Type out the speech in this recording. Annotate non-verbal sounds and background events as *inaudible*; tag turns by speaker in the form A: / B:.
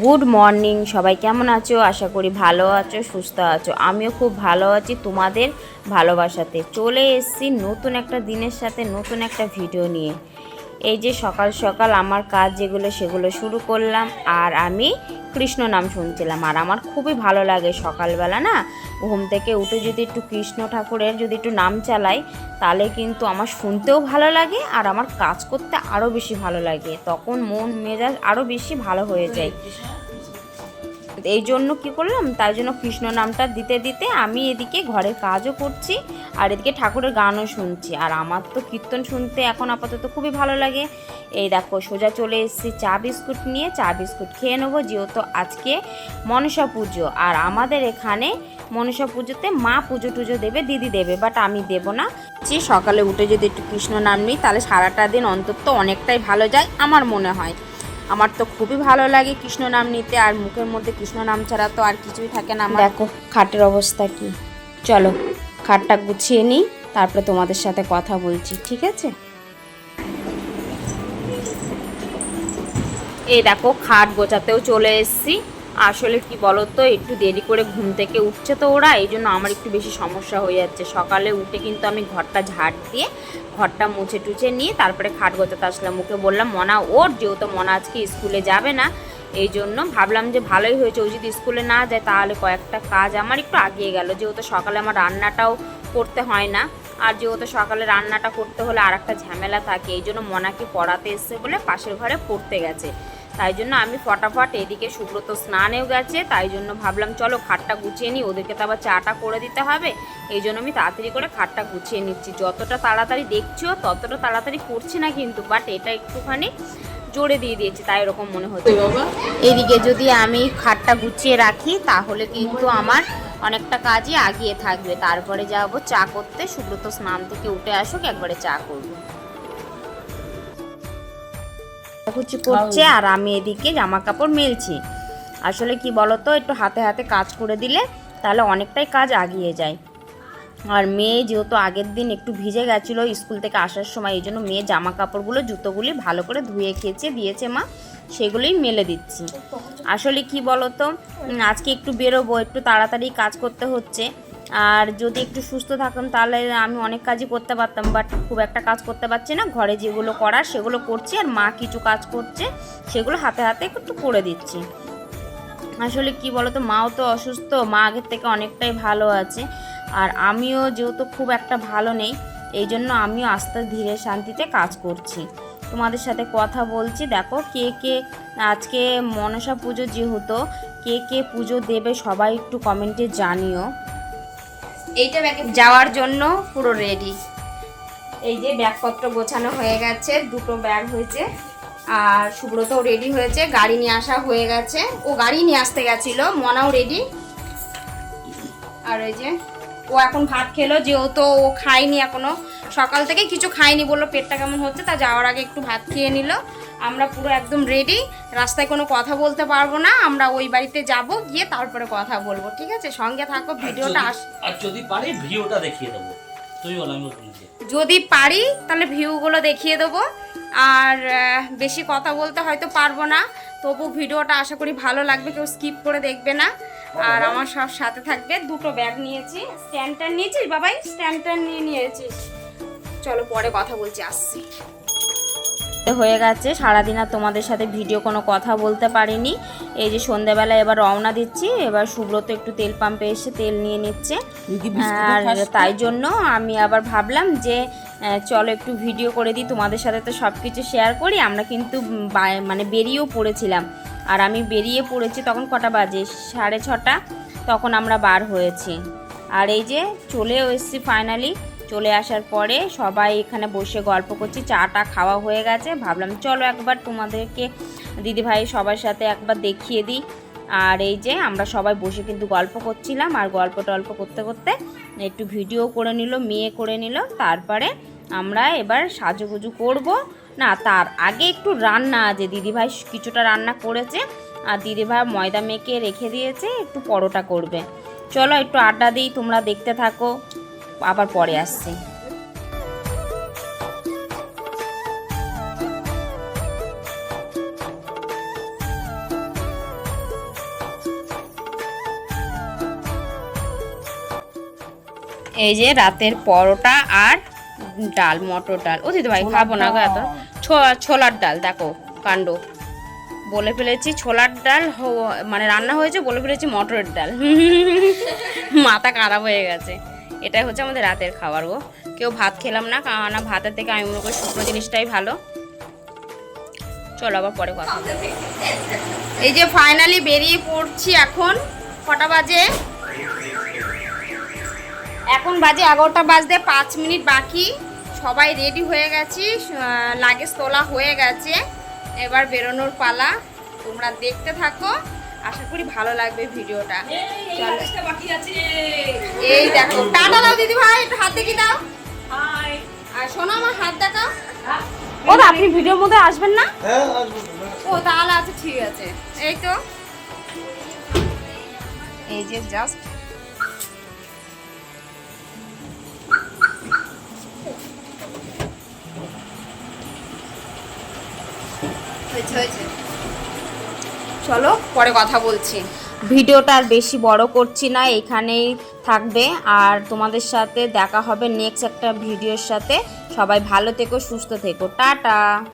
A: Good morning সবাই কেমন আছো? আশা করি ভালো আছো, সুস্থ আছো। আমিও খুব ভালো আছি তোমাদের ভালোবাসাতে। চলে এসছি নতুন একটা দিনের সাথে, নতুন একটা ভিডিও নিয়ে। এই যে সকাল সকাল আমার কাজ যেগুলো সেগুলো শুরু করলাম আর আমি কৃষ্ণ নাম শুনছিলাম। আর আমার খুবই ভালো লাগে সকালবেলা না, ঘুম থেকে উঠে যদি একটু কৃষ্ণ ঠাকুরের যদি একটু নাম চালাই, তাহলে কিন্তু আমার শুনতেও ভালো লাগে আর আমার কাজ করতে আরও বেশি ভালো লাগে। তখন মন মেজাজ আরও বেশি ভালো হয়ে যায়। এই জন্য কি করলাম? তাই জন্য কৃষ্ণ নামটা দিতে দিতে আমি এদিকে ঘরের কাজও করছি আর এদিকে ঠাকুরের গানও শুনছি। আর আমার তো কীর্তন শুনতে এখন আপাতত খুবই ভালো লাগে। এই দেখো, সোজা চলে এসেছি চা বিস্কুট নিয়ে। চা বিস্কুট খেয়ে নেব, যেহেতু আজকে মনসা পুজো। আর আমাদের এখানে মনসা পুজোতে মা পুজো টুজো দেবে, দিদি দেবে বাট আমি দেব না। যে সকালে উঠে যদি একটু কৃষ্ণ নাম নিই, তাহলে সারাটা দিন অন্তত অনেকটাই ভালো যায়, আমার মনে হয়। আমার তো খুবই ভালো লাগে কৃষ্ণ নাম নিতে আর মুখের মধ্যে কৃষ্ণ নাম ছাড়া তো আর কিছুই থাকে না দেখো খাটের অবস্থা কি। চলো খাটটা গুছিয়ে নিই তারপরে তোমাদের সাথে কথা বলছি ঠিক আছে? এই দেখো খাট গোছাতেও চলে এসেছি। আসলে কি বলো তো একটু দেরি করে ঘুম থেকে উঠছে তো ওরা এই জন্য আমার একটু বেশি সমস্যা হয়ে যাচ্ছে। সকালে উঠে কিন্তু আমি ঘরটা ঝাড় দিয়ে ঘরটা মুছে টুছে নিয়ে তারপরে খাট গোছাতে আসলাম। মুখে বললাম, মনা, ওর যেহেতু মনা আজকে স্কুলে যাবে না এই জন্য ভাবলাম যে ভালোই হয়েছে, ও যদি স্কুলে না যায় তাহলে কয়েকটা কাজ আমার একটু আগিয়ে গেল। যেহেতু সকালে আমার রান্নাটাও করতে হয় না, আর যেহেতু সকালে রান্নাটা করতে হলে আর একটা ঝামেলা থাকে এই জন্য মনাকে পড়াতে এসছে বলে পাশের ঘরে পড়তে গেছে। তাই জন্য আমি ফটাফট এদিকে সুব্রত স্নানেও গেছে তাই জন্য ভাবলাম চলো খাটটা গুছিয়ে নিই ওদেরকে তো আবার চাটা করে দিতে হবে এই জন্য আমি তাড়াতাড়ি করে খাটটা গুছিয়ে নিচ্ছি। যতটা তাড়াতাড়ি দেখছ ততটা তাড়াতাড়ি করছি না কিন্তু বাট এটা একটুখানি জোরে দিয়ে দিয়েছি তাই এরকম মনে হচ্ছে। এদিকে যদি আমি খাটটা গুছিয়ে রাখি তাহলে কিন্তু আমার অনেকটা কাজই আগিয়ে থাকবে। তারপরে যাব চা করতে সুব্রত স্নান থেকে উঠে আসুক একবারে চা করব। কুচি করছে আর আমি এদিকে জামা কাপড় মেলছি। আসলে কি বলতো একটু হাতে হাতে কাজ করে দিলে তাহলে অনেকটাই কাজ আগিয়ে যায়। আর মেয়ে যেহেতু আগের দিন একটু ভিজে গেছিল স্কুল থেকে আসার সময় এই জন্য মেয়ে জামা কাপড়গুলো জুতোগুলি ভালো করে ধুয়ে খেয়েছে দিয়েছে মা সেগুলোই মেলে দিচ্ছি। আসলে কি বলতো আজকে একটু বেরোবো একটু তাড়াতাড়ি কাজ করতে হচ্ছে। আর যদি একটু সুস্থ থাকতাম তাহলে আমি অনেক কাজই করতে পারতাম বাট খুব একটা কাজ করতে পারছি না। ঘরে যেগুলো করার, সেগুলো করছি, আর মা কিছু কাজ করছে, সেগুলো হাতে হাতে একটু করে দিচ্ছি। আসলে কি বলতো, মাও তো অসুস্থ, মা আগের থেকে অনেকটাই ভালো আছে, আর আমিও যেহেতু খুব একটা ভালো নেই, এই জন্য আমিও আস্তে ধীরে শান্তিতে কাজ করছি। তোমাদের সাথে কথা বলছি, দেখো কে কে আজকে মনসা পুজো যেহেতু, কে কে পুজো দেবে সবাই একটু কমেন্টে জানিও। এইটা ব্যাগে যাওয়ার জন্য পুরো রেডি এই যে ব্যাগপত্র গোছানো হয়ে গেছে দুটো ব্যাগ হয়েছে আর সুব্রতও রেডি হয়েছে গাড়ি নিয়ে আসা হয়ে গেছে। ও গাড়ি নিয়ে আসতে গেছিল মনাও রেডি আর ওই যে ও এখন ভাত খেলো যেহেতু ও খায়নি এখনও। সকাল থেকে কিছু খায়নি বলল পেটটা কেমন হচ্ছে তা যাওয়ার আগে একটু ভাত খেয়ে নিল। আমরা পুরো একদম রেডি রাস্তায় কোনো কথা বলতে পারব না আমরা ওই বাড়িতে যাব গিয়ে তারপরে কথা বলব ঠিক আছে? সঙ্গে থাকো ভিডিওটা আস
B: আর যদি পারি ভিডিওটা দেখিয়ে দেবো। তুই বল আমি বলছি
A: যদি পারি তাহলে ভিউগুলো দেখিয়ে দেবো। আর বেশি কথা বলতে হয়তো পারব না তবু ভিডিওটা আশা করি ভালো লাগবে কেউ স্কিপ করে দেখবে না। আর আমার সব সাথে থাকবে দুটো ব্যাগ নিয়েছি। স্ট্যান্ডটা নিয়েছিস বাবাই স্ট্যান্ডটা নিয়ে নিয়েছিস চলো পরে কথা বলছি আসছি। হয়ে গেছে সারাদিন আর তোমাদের সাথে ভিডিও কোনো কথা বলতে পারিনি। এই যে সন্ধ্যাবেলা এবার রওনা দিচ্ছি এবার সুব্রত একটু তেল পাম্পে এসে তেল নিয়ে নিচ্ছে। আর তাই জন্য আমি আবার ভাবলাম যে চলো একটু ভিডিও করে দিই তোমাদের সাথে তো সব কিছু শেয়ার করি আমরা কিন্তু মানে বেরিয়েও পড়েছিলাম। আর আমি বেরিয়ে পড়েছি তখন কটা বাজে? সাড়ে ছটা। তখন আমরা বার হয়েছি। আর এই যে চলেও এসেছি ফাইনালি চলে আসার পরে সবাই এখানে বসে গল্প করছি, চাটা খাওয়া হয়ে গেছে। ভাবলাম চলো একবার তোমাদেরকে দিদিভাই সবার সাথে একবার দেখিয়ে দিই। আর এই যে আমরা সবাই বসে কিন্তু গল্প করছিলাম আর গল্প টল্প করতে করতে একটু ভিডিও করে নিল, মেয়ে করে নিল। তারপরে আমরা এবার সাজুগুজু করব। না, তার আগে একটু রান্না আছে। দিদিভাই কিছুটা রান্না করেছে, আর দিদিভাই ময়দা মেখে রেখে দিয়েছে, একটু পরোটা করবে। চলো একটু আড্ডা দিই, তোমরা দেখতে থাকো, আবার পরে আসছি। এই যে রাতের পরোটা আর ডাল মটর ডাল। ও দিদি ভাই খাব না গো এত। ছোলার ডাল দেখো কাণ্ড। বলে ফেলেছি ছোলার ডাল মানে রান্না হয়েছে বলে ফেলেছি মটরের ডাল। *laughs* মাথা খারাপ হয়ে গেছে। এটাই হচ্ছে আমাদের রাতের খাবার গো। কেউ ভাত খেলাম না কারণ ভাতের থেকে আমি মনে করি শুকনো জিনিসটাই ভালো। চলো আবার পরে কথা এই যে ফাইনালি বেরিয়ে পড়ছি এখন কটা বাজে? এখন বাজে এগারোটা বাজতে পাঁচ মিনিট বাকি। সবাই রেডি হয়ে গেছি লাগেজ তোলা হয়ে গেছে। এবার বেরোনোর পালা। তোমরা দেখতে থাকো। আশা করি ভালো লাগবে ভিডিওটা। এই দেখো টাটা দাও দিদি ভাই একটু হাত দেখি দাও। আর শোনো আমার হাত দেখাও। ও দা, আপনি ভিডিওর মধ্যে আসবেন না? ও তাহলে আছে ঠিক আছে। এই তো। এই যে জাস্ট চলো, পরে কথা বলছি। ভিডিওটা আর বেশি বড় করছি না, এখানেই থাকবে। আর তোমাদের সাথে দেখা হবে নেক্সট একটা ভিডিওর সাথে। সবাই ভালো থেকো, সুস্থ থেকো। টাটা!